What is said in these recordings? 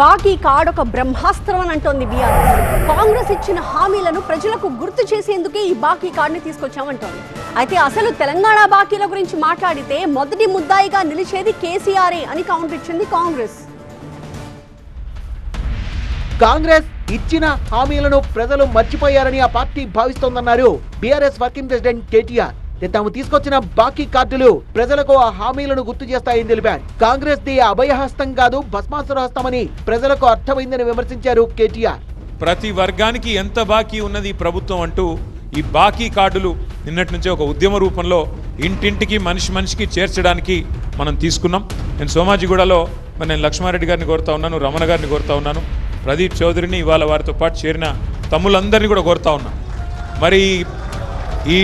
బాకీ కార్డ్ ఒక బ్రహ్మాస్త్రం అని అంటోంది బీఆర్ కాంగ్రెస్ ఇచ్చిన హామీలను ప్రజలకు గుర్తు చేసేందుకే ఈ బాకీ కార్డుని తీసుకొచ్చామంటోంది. అయితే అసలు తెలంగాణ బాకీల గురించి మాట్లాడితే మొదటి ముద్దాయిగా నిలిచేది కేసీఆర్ఏ అని కౌంటర్ ఇచ్చింది కాంగ్రెస్. కాంగ్రెస్ ఇచ్చిన హామీలను ప్రజలు మర్చిపోయారని ఆ పార్టీ భావిస్తోందన్నారు బీఆర్ఎస్ వర్కింగ్ ప్రెసిడెంట్ కేటీఆర్. తాము తీసుకొచ్చిన బాకీ కార్డులు ప్రజలకు ఆ హామీలను గుర్తు చేస్తాయని తెలిపారు. కాంగ్రెస్ ది అభయహస్తం కాదు భస్మాసుర హస్తమని ప్రజలకు అర్థమైందని విమర్శించారు కేటీఆర్. ప్రతి వర్గానికి ఎంత బాకీ ఉన్నది ప్రభుత్వం అంటూ ఈ బాకీ కార్డులు నిన్నటి నుంచే ఒక ఉద్యమ రూపంలో ఇంటింటికి మనిషి మనిషికి చేర్చడానికి మనం తీసుకున్నాం. నేను సోమాజిగూడలో మరి నేను లక్ష్మారెడ్డి గారిని కోరుతా ఉన్నాను రమణ గారిని కోరుతా ఉన్నాను ప్రదీప్ చౌదరిని ఇవాళ వారితో పాటు చేరిన తమ్ములందరినీ కూడా కోరుతా ఉన్నా. మరి ఈ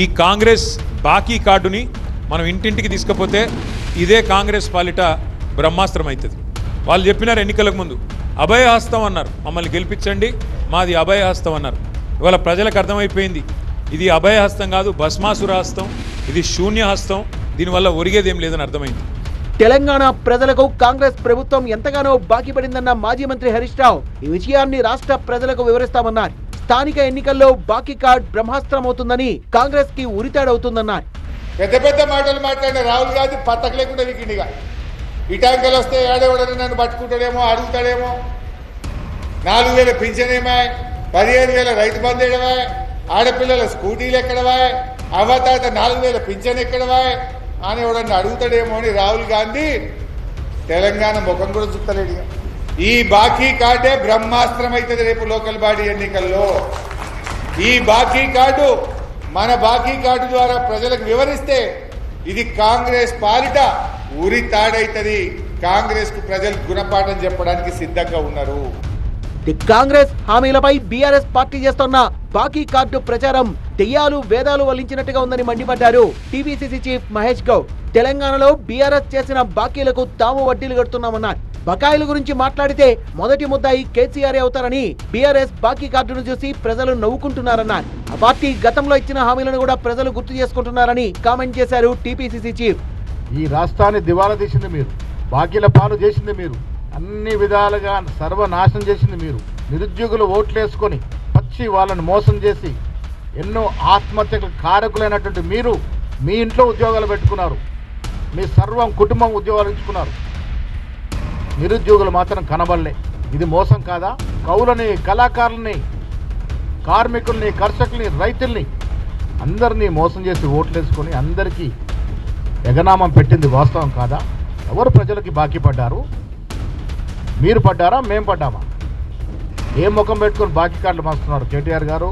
ఈ కాంగ్రెస్ బాకీ కార్డుని మనం ఇంటింటికి తీసుకపోతే ఇదే కాంగ్రెస్ పాలిట బ్రహ్మాస్త్రం అవుతుంది వాళ్ళు చెప్పినారు ఎన్నికలకు ముందు అభయహస్తం అన్నారు. మమ్మల్ని గెలిపించండి మాది అభయహస్తం అన్నారు. ఇవాళ ప్రజలకు అర్థమైపోయింది ఇది అభయహస్తం కాదు భస్మాసుర హస్తం ఇది శూన్యహస్తం దీనివల్ల ఒరిగేది ఏం లేదని అర్థమైంది. తెలంగాణ ప్రజలకు కాంగ్రెస్ ప్రభుత్వం ఎంతగానో బాకీ పడిందన్న మాజీ మంత్రి హరీష్ రావు ఈ విషయాన్ని రాష్ట్ర ప్రజలకు వివరిస్తామన్నారు. స్థానిక ఎన్నికల్లో బాకీ కార్డ్ బ్రహ్మాస్త్రం అవుతుందని కాంగ్రెస్కి ఉరితాడవుతుందన్నారు పెద్ద పెద్ద మాటలు మాట్లాడిన రాహుల్ గాంధీ పట్టక లేకుండా వీకిండిగా ఇటాంకలు వస్తే ఏడేవాడని నన్ను పట్టుకుంటాడేమో అడుగుతాడేమో. నాలుగు వేల పింఛనేమే పదిహేను వేల రైతు బంధు ఎడవా ఆడపిల్లల స్కూటీలు ఎక్కడవా? అవతాత నాలుగు వేల పింఛన్ ఎక్కడవా? అని ఎవడన్నా అడుగుతాడేమో అని రాహుల్ గాంధీ తెలంగాణ ముఖం కూడా చూస్తలేడు ఈ బాకీ కార్డే బ్రహ్మాస్త్రం అవుతుంది రేపు లోకల్ బాడీ ఎన్నికల్లో. ఈ బాకీ కార్డు మన బాకీ కార్డు ద్వారా ప్రజలకు వివరిస్తే ఇది కాంగ్రెస్ పాలిట ఉరి తాడైతుంది. కాంగ్రెస్కు ప్రజలు గుణపాఠం చెప్పడానికి సిద్ధంగా ఉన్నారు. కాంగ్రెస్ హామీలపై బీఆర్ఎస్ పార్టీ చేస్తున్న బాకీ కార్డు ప్రచారం దెయ్యాలు వేదాలు వల్లించినట్టుగా ఉందని మండిపడ్డారు టీబీసీసీ చీఫ్ మహేష్ గౌడ్. తెలంగాణలో బీఆర్ఎస్ చేసిన బాకీలకు తాము వడ్డీలు కడుతున్నామన్నారు. బకాయిల గురించి మాట్లాడితే మొదటి ముద్దాయి కేసీఆర్ అవుతారని బీఆర్ఎస్ బాకీ కార్డును చూసి ప్రజలు నవ్వుకుంటున్నారన్నారు. ఆ పార్టీ గతంలో ఇచ్చిన హామీలను కూడా ప్రజలు గుర్తు చేసుకుంటున్నారని కామెంట్ చేశారు టీపీసీసీ చీఫ్. ఈ రాష్ట్రాన్ని దివాలా తీసింది మీరు. బాకీల పాలు చేసింది మీరు. అన్ని విధాలుగా సర్వనాశనం చేసింది మీరు. నిరుద్యోగులు ఓట్లేసుకొని పచ్చి వాళ్ళని మోసం చేసి ఎన్నో ఆత్మహత్యకు కారకులైనటువంటి మీరు మీ ఇంట్లో ఉద్యోగాలు పెట్టుకున్నారు. మీ సర్వం కుటుంబం ఉద్యోగాలు ఇచ్చుకున్నారు. నిరుద్యోగులు మాత్రం కనబడలే. ఇది మోసం కాదా? కవులని కళాకారుల్ని కార్మికుల్ని కర్షకుల్ని రైతుల్ని అందరినీ మోసం చేసి ఓట్లేసుకొని అందరికీ ఎగనామం పెట్టింది వాస్తవం కాదా? ఎవరు ప్రజలకి బాకీ పడ్డారు? మీరు పడ్డారా? మేం పడ్డామా? ఏ ముఖం పెట్టుకొని బాకీ కార్డులు మాస్తున్నారు కేటీఆర్ గారు?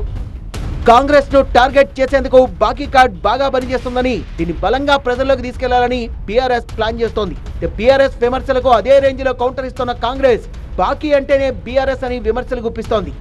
కాంగ్రెస్ను టార్గెట్ చేసేందుకు బాకీ కార్డ్ బాగా పనిచేస్తుందని దీన్ని బలంగా ప్రజల్లోకి తీసుకెళ్ళాలని బీఆర్ఎస్ ప్లాన్ చేస్తోంది. బీఆర్ఎస్ విమర్శలకు అదే రేంజ్లో కౌంటర్ ఇస్తున్న కాంగ్రెస్ బాకీ అంటేనే బీఆర్ఎస్ అని విమర్శలు గుప్పిస్తోంది.